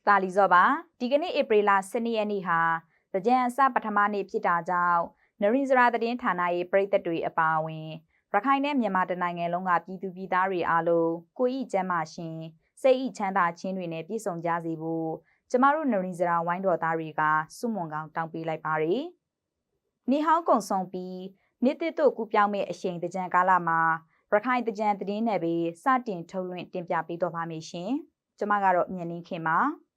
။တာလီဇော့ပါဒီကနေ့ဧပြီလ12ရက်နေ့ဟာသကြံအစပထမနေ့ဖြစ်တာကြောင့်နရင်းစရာသတင်းဌာနရဲ့ပြည်သက်တွေအပါအဝင်ရခိုင်နဲ့မြန်မာတနိုင်ငံလုံးကပြည်သူပြည်သားတွေအားလုံးကိုဤကျမ်းမာရှင်စိတ်ဤချမ်းသာခြင်းတွေနဲ့ပြည့်စုံကြစေဖို့ကျမတို့နရင်းစရာဝိုင်းတော်သားတွေကစုမွန်ကောင်းတောင်းပေးလိုက်ပါရယ်။နေဟောင်းကုံဆုံးပြီးနေ့တစ်တို့ကူပြောင်းမဲ့အချိန်တကြံကာလမှာရခိုင်တကြံသတင်းနယ်ပဲစတင်ထုတ်လွှင့်တင်ပြပေးတော့ပါမယ်ရှင်။ကျမကတော့မြင်နှင်းခင်ပါ။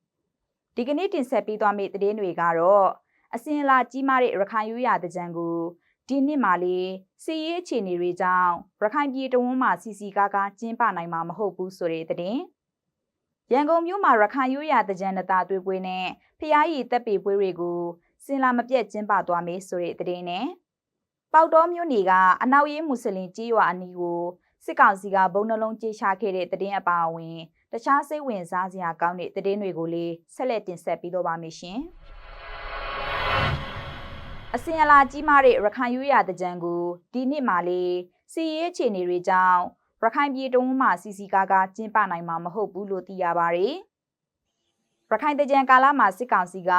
ဒီကနေ့တင်ဆက်ပေးသွားမယ့်သတင်းတွေကတော့အစင်လာကြီးမားတဲ့ရခိုင်ရိုးရာတကြံကိုဒီနှစ်မှာလေစီရေးအခြေအနေတွေကြောင့်ရခိုင်ပြည်တဝန်းမှာစီစီကားကားကျင်းပနိုင်မှာမဟုတ်ဘူးဆိုတဲ့သတင်းရန်ကုန်မြို့မှာရခိုင်ရိုးရာတကြံနတာသွေးပွဲနဲ့ဖျားရည်တပ်ပေပွဲတွေကိုစင်လာမပြတ်ကျင်းပသွားမယ်ဆိုတဲ့သတင်းနဲ့ပေါတော်မြို့နေကအနောက်ရေးမွတ်စလင်ကြေးရွာအနီးကို စစ်ကောင်စီကဘုံနှလုံးကြေရှာခဲ့တဲ့သတင်းအပါအဝင်တခြားစိတ်ဝင်စားစရာကောင်းတဲ့သတင်းတွေကိုလည်းဆက်လက်တင်ဆက်ပေးတော့ပါမယ်ရှင်။အစင်အလာကြီးမားတဲ့ရခိုင်ရိုးရာတကြံကိုဒီနှစ်မှာလေစီရေးအခြေအနေတွေကြောင့်ရခိုင်ပြည်တုံးမှာစီစီကားကားကျင်းပနိုင်မှာမဟုတ်ဘူးလို့သိရပါတယ်။ရခိုင်တကြံကာလမှာစစ်ကောင်စီက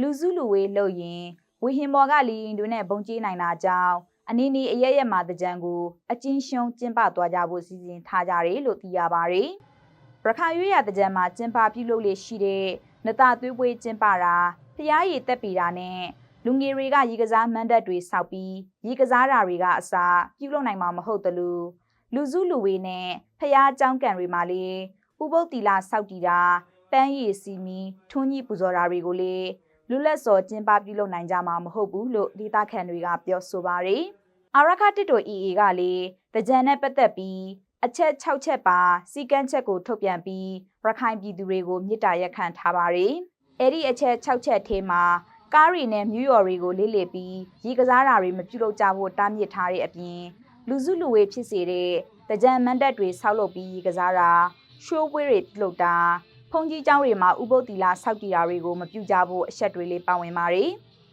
လူစုလူဝေးလုပ်ရင်ဝီဟင်ဘော်ကလီရင်တွေနဲ့ဘုံကျင်းနိုင်တာကြောင့် အနီးနီးအရရမှာတကြံကိုအချင်းရှုံးကျင်းပသွားကြဖို့စီစဉ်ထားကြတယ်လို့သိရပါတယ်။ရခိုင်ရွေးရတကြံမှာကျင်းပပြုလုပ်လေရှိတဲ့နတသွေးပွေးကျင်းပတာဖျားရည်တက်ပီတာနဲ့လူငယ်တွေကရေကစားမန်ဒတ်တွေစောက်ပြီးရေကစားတာတွေကအစားပြုလုပ်နိုင်မှာမဟုတ်သလိုလူစုလူဝေးနဲ့ဖျားကြောင်းကန်တွေမှာလေဥပုပ်တီလာစောက်တီတာပန်းရည်စီမီထွန်းကြီးပူဇော်တာတွေကိုလေ လူလက်စော်ကျင်းပပြုလုပ်နိုင်ကြမှာမဟုတ်ဘူးလို့ဒေတာခန်တွေကပြောဆိုပါရယ်အာရခတစ်တို EA ကလေတကြံနဲ့ပတ်သက်ပြီးအချက်6ချက်ပါစီကန်းချက်ကိုထုတ်ပြန်ပြီးရခိုင်ပြည်သူတွေကိုမြစ်တာရက်ခံထားပါရယ်အဲ့ဒီအချက်6ချက်ထဲမှာကားရီနဲ့မြူယော်တွေကိုလေးလေပြီးရေကစားတာတွေမပြုလုပ်ကြဖို့တားမြစ်ထားတဲ့အပြင်လူစုလူဝေးဖြစ်စေတဲ့တကြံမန်တက်တွေဆောက်လုပ်ပြီးရေကစားတာရှိုးပွဲတွေပြုလုပ်တာ ဖုန်ကြီးကျောင်းတွေမှာဥပုပ်တီလာဆောက်တည်တာတွေကိုမပြုကြဖို့အချက်တွေလေးပါဝင်ပါတယ်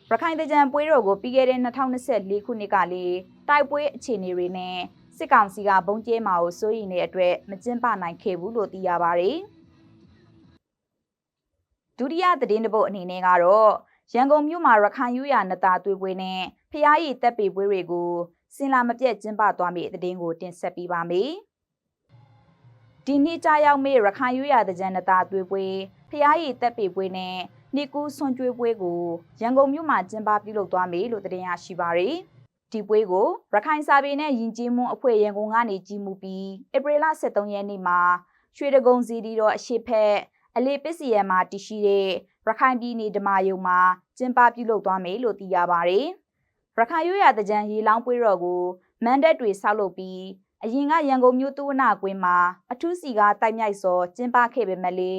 ရခိုင်တကြံပွဲတော်ကိုပြီးခဲ့တဲ့2024ခုနှစ်ကလေးတိုက်ပွဲအခြေအနေတွေနဲ့စစ်ကောင်စီကဘုံကျဲမှာကိုစိုးရိမ်တဲ့အတွက်မကျင်းပနိုင်ခဲ့ဘူးလို့သိရပါတယ်ဒုတိယသတင်းတစ်ပုဒ်အနေနဲ့ကတော့ရန်ကုန်မြို့မှာရခိုင်ယူရနတာသွေးပွဲနဲ့ဖျားရည်တပ်ပေပွဲတွေကိုစင်လာမပြတ်ကျင်းပသွားမယ့်တဲ့တင်ကိုတင်ဆက်ပေးပါမယ်။ ဒီနေ့ကြာရောက်မယ့်ရခိုင်ယူရတကြံနတာသွေးပွဲဖျားရည်တပ်ပေပွဲနဲ့နေကူးဆွန်ကျွေးပွဲကိုရန်ကုန်မြို့မှာကျင်းပပြုလုပ်သွားမယ်လို့တင်ရရှိပါရယ်။ဒီပွဲကိုရခိုင်စာပေနဲ့ယဉ်ကျေးမှုအဖွဲ့ရန်ကုန်ကနေကြီးမှုပြီးဧပြီလ23ရက်နေ့မှာရွှေတကုံစီတီတော်အရှိဖက်အလေးပစ္စည်းရမှာတရှိတဲ့ရခိုင်ပြည်နယ်ဓမာယုံမှာကျင်းပပြုလုပ်သွားမယ်လို့သိရပါတယ်။ရခိုင်ရွရတကြံရေလောင်းပွဲတော်ကိုမန်ဒက်တွေဆောက်လုပ်ပြီး အရင်ကရန်ကုန်မြို့သူဝနာကွင်းမှာအထူးစီကားတိုက်မြိုက်စောကျင်းပခဲ့ပေမဲ့လေ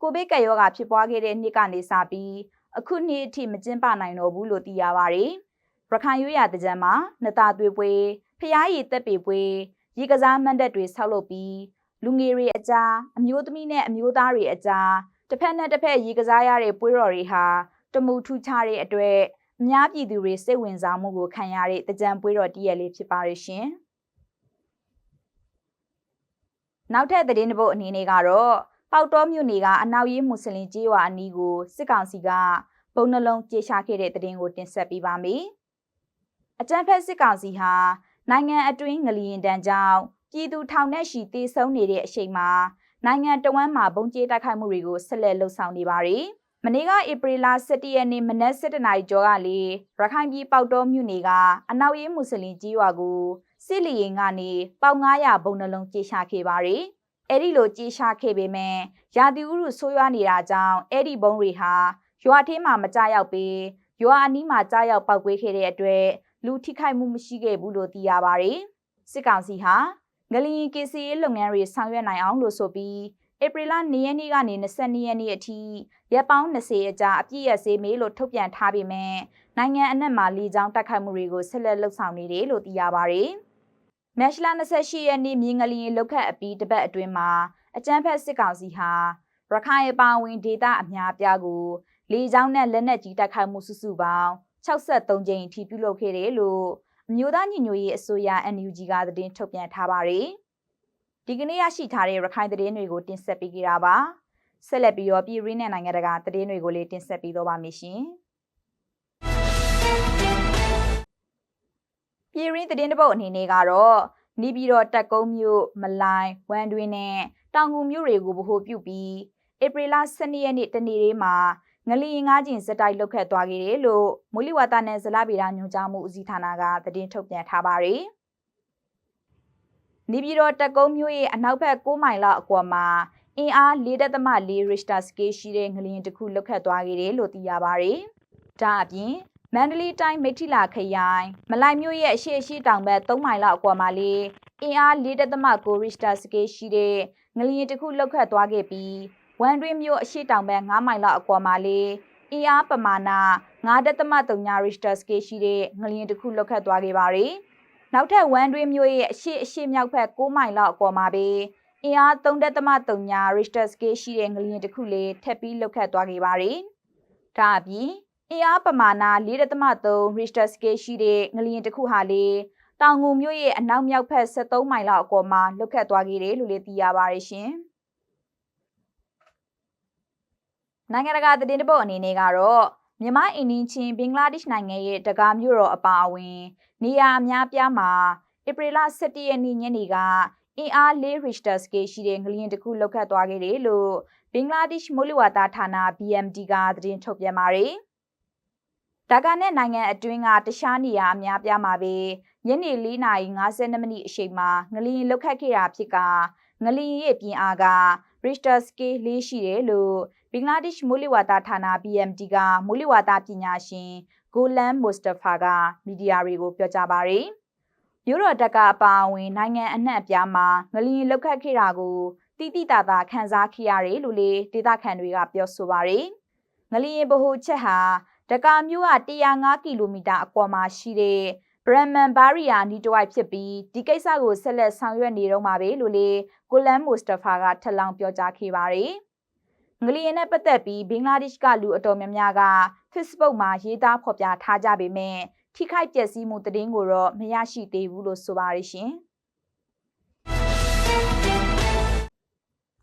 ကိုဗစ်ကရောဂါဖြစ်ပွားခဲ့တဲ့နှစ်ကနေစပြီးအခုနှစ်အထိမကျင်းပနိုင်တော့ဘူးလို့သိရပါတယ်။ရခိုင်ရွရတကြံမှာနတာသွေးပွဲဖျားရည်တက်ပေပွဲရေကစားမန်ဒက်တွေဆောက်လုပ်ပြီးလူငယ်တွေအကြားအမျိုးသမီးနဲ့အမျိုးသားတွေအကြားတစ်ဖက်နဲ့တစ်ဖက်ရေကစားရတဲ့ပွဲတော်တွေဟာတမူထူးခြားတဲ့အတွက်အများပြည်သူတွေစိတ်ဝင်စားမှုကိုခံရတဲ့တကြံပွဲတော်တည့်ရက်လေးဖြစ်ပါရရှင်။ နောက်ထပ်သတင်းတစ်ပုဒ်အနေနဲ့ကတော့ပေါတော်မြို့နယ်ကအနောက်ရေးမွတ်စလင်ကြေးရွာအနီးကိုစစ်ကောင်စီကပုံနှလုံးကြေရှာခဲ့တဲ့သတင်းကိုတင်ဆက်ပေးပါမယ်။အကြမ်းဖက်စစ်ကောင်စီဟာနိုင်ငံအတွင်းငလျင်တန်းကြောင့်ပြည်သူထောင်နဲ့ရှိတေဆုံးနေတဲ့အချိန်မှာနိုင်ငံတော်ဝန်မှာဘုံကျဲတိုက်ခိုက်မှုတွေကိုဆက်လက်လှုပ်ဆောင်နေပါတယ်။မနေ့ကဧပြီလ17ရက်နေ့မနက်7:00နာရီကျော်ကလေရခိုင်ပြည်ပေါတော်မြို့နယ်ကအနောက်ရေးမွတ်စလင်ကြီးရွာကို စစ်လီရင်ကနေပေါင်900ဘုံနှလုံးကြေရှာခဲ့ပါတယ်။အဲ့ဒီလိုကြေရှာခဲ့ပေမဲ့ရာသီဥတုဆိုးရွားနေတာကြောင့်အဲ့ဒီဘုံတွေဟာရွာထဲမှာမကြရောက်ပြီးရွာအနီးမှာကြားရောက်ပောက်ကွေးခဲ့တဲ့အတွက်လူထိခိုက်မှုမရှိခဲ့ဘူးလို့သိရပါတယ်။စစ်ကောင်စီဟာငလျင်ကစီရေးလုပ်ငန်းတွေဆောင်ရွက်နိုင်အောင်လို့ဆိုပြီးဧပြီလ2ရက်နေ့ကနေ22ရက်နေ့အထိရက်ပေါင်း20အကြာအပြည့်ရစေးမေးလို့ထုတ်ပြန်ထားပေမဲ့နိုင်ငံအနှံ့မှာလေကြောင်းတိုက်ခိုက်မှုတွေကိုဆက်လက်လှုပ်ဆောင်နေတယ်လို့သိရပါတယ်။ မက်ရှလာ28ရက်နေ့မြင်းငလျင်လောက်ခတ်အပြီးတပတ်အတွင်းမှာအကြမ်းဖက်စစ်ကောင်စီဟာရခိုင်အပါဝင်ဒေသအများပြားကိုလေကြောင်းနဲ့လက်နက်ကြီးတိုက်ခိုက်မှုစုစုပေါင်း63ကြိမ်အထိပြုလုပ်ခဲ့တယ်လို့အမျိုးသားညီညွတ်ရေးအစိုးရ NUG ကသတင်းထုတ်ပြန်ထားပါတယ်။ဒီကနေ့ရရှိထားတဲ့ရခိုင်သတင်းတွေကိုတင်ဆက်ပေးကြတာပါဆက်လက်ပြီးတော့ပြည်ရင်းနဲ့နိုင်ငံတကာသတင်းတွေကိုလေးတင်ဆက်ပေးတော့ပါမယ်ရှင် ပြည်ရင်းသတင်းတစ်ပုတ်အနေနဲ့ကတော့နေပြည်တော်တက်ကုန်းမြို့မလိုင်းဝမ်တွင်နဲ့တောင်ငူမြို့တွေကိုဗဟိုပြုပြီးဧပြီလ12ရက်နေ့တနေ့လေးမှာငလျင်ငါးကျင်စက်တိုက်လုတ်ခတ်သွားခဲ့တယ်လို့မိုးလေဝသနဲ့ဇလဗေဒညွှန်ကြားမှုဦးစီးဌာနကသတင်းထုတ်ပြန်ထားပါတယ်။နေပြည်တော်တက်ကုန်းမြို့ရဲ့အနောက်ဘက်6မိုင်လောက်အကွာမှာအင်အား4.4 Richter scale ရှိတဲ့ငလျင်တစ်ခုလုတ်ခတ်သွားခဲ့တယ်လို့သိရပါတယ်။ဒါအပြင် မန္တလေးတိုင်းမိထီလာခရိုင်မလိုက်မြို့ရဲ့အရှိအရှိတောင်ဘက်3မိုင်လောက်အကွာမှာလေအင်အား4.9 Richter scale ရှိတဲ့ငလျင်တစ်ခုလုတ်ခတ်သွားခဲ့ပြီးဝန်တွင်းမြို့အရှိတောင်ဘက်9မိုင်လောက်အကွာမှာလေအင်အားပမာဏ9.3 Richter scale ရှိတဲ့ငလျင်တစ်ခုလုတ်ခတ်သွားခဲ့ပါတယ်။နောက်ထပ်ဝန်တွင်းမြို့ရဲ့အရှိအရှိမြောက်ဘက်9မိုင်လောက်အကွာမှာပဲအင်အား3.3 Richter scale ရှိတဲ့ငလျင်တစ်ခုလေးထပ်ပြီးလုတ်ခတ်သွားခဲ့ပါတယ်။ဒါအပြင် အင်အားပမာဏ4.3 Richter scale ရှိတဲ့ငလျင်တစ်ခုဟာလေတောင်ငူမြို့ရဲ့အနောက်မြောက်ဘက်73မိုင်လောက်အကွာမှာလုတ်ခတ်သွားခဲ့တယ်လို့လည်းသိရပါတယ်ရှင်။နိုင်ငံတကာသတင်းတပုတ်အနေနဲ့ကတော့မြန်မာအင်ဒီချင်းဘင်္ဂလားဒေ့ရှ်နိုင်ငံရဲ့တကားမြို့တော်အပါအဝင် နေရာအများပြားမှာဧပြီလ17ရက်နေ့ညနေကအင်အား4 Richter scale ရှိတဲ့ငလျင်တစ်ခုလှုပ်ခတ်သွားခဲ့တယ်လို့ဘင်္ဂလားဒေ့ရှ်မိုးလေဝသဌာန BMD ကသတင်းထုတ်ပြန်ပါတယ်။ ဒါကနဲ့နိုင်ငံအတွင်းကတခြားနေရာအများပြားမှာပဲညနေ4:52မိနစ်အချိန်မှာငလျင်လှုပ်ခတ်ခဲ့တာဖြစ်ကငလျင်ရဲ့ပြင်းအားက Richter scale ၄ရှိတယ်လို့ဘင်္ဂလားဒေ့ရှ်မိုးလေဝသဌာန BMD ကမိုးလေဝသပညာရှင်ဂိုလန်မိုစတဖာကမီဒီယာတွေကိုပြောကြားပါရယ်မြို့တော်တက်ကအပါအဝင်နိုင်ငံအနှံ့အပြားမှာငလျင်လောက်ခတ်ခဲ့တာကိုတိတိတသာခန်းစားခဲ့ရတယ်လို့လေဒေသခံတွေကပြောဆိုပါရယ်ငလျင်ဗဟိုချက်ဟာ တကာမြို့က105ကီလိုမီတာအကွာမှာရှိတဲ့ဘရမန်ဘာရီယာနီတဝိုက်ဖြစ်ပြီးဒီကိစ္စကိုဆက်လက်ဆောင်ရွက်နေတော့မှာပဲလို့လေကိုလန်မိုစတဖာကထပ်လောင်းပြောကြားခဲ့ပါတယ်။ငလျင်နဲ့ပတ်သက်ပြီးဘင်္ဂလားဒေ့ရှ်ကလူအတော်များများက Facebook မှာရေးသားဖော်ပြထားကြပေမဲ့ထိခိုက်ပျက်စီးမှုသတင်းကိုတော့မရရှိသေးဘူးလို့ဆိုပါရရှင်။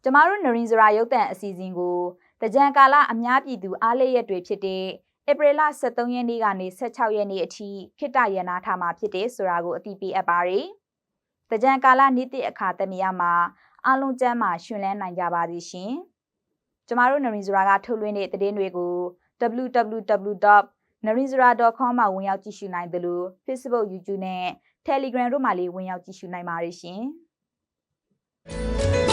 ကျမတို့နရင်းစရာရုပ်သံအစီအစဉ်ကိုတကြံကာလအများပြည်သူအားလျက်တွေဖြစ်တဲ့ ဧပြီလ23ရက်နေ့ကနေ16ရက်နေ့အထိခိတရနာထားမှာဖြစ်တယ်ဆိုတာကိုအသိပေးအပ်ပါရယ်။တကြံကာလနေ့တစ်အခါသမယမှာအားလုံးကျမ်းမှာရှင်လန်းနိုင်ကြပါသည်ရှင်။ကျမတို့နရင်းစရာကထုတ်လွှင့်တဲ့သတင်းတွေကို www.narinzara.com မှာဝင်ရောက်ကြည့်ရှုနိုင်တယ်လို့ Facebook, YouTube နဲ့ Telegram တို့မှာလည်းဝင်ရောက်ကြည့်ရှုနိုင်ပါတယ်ရှင်။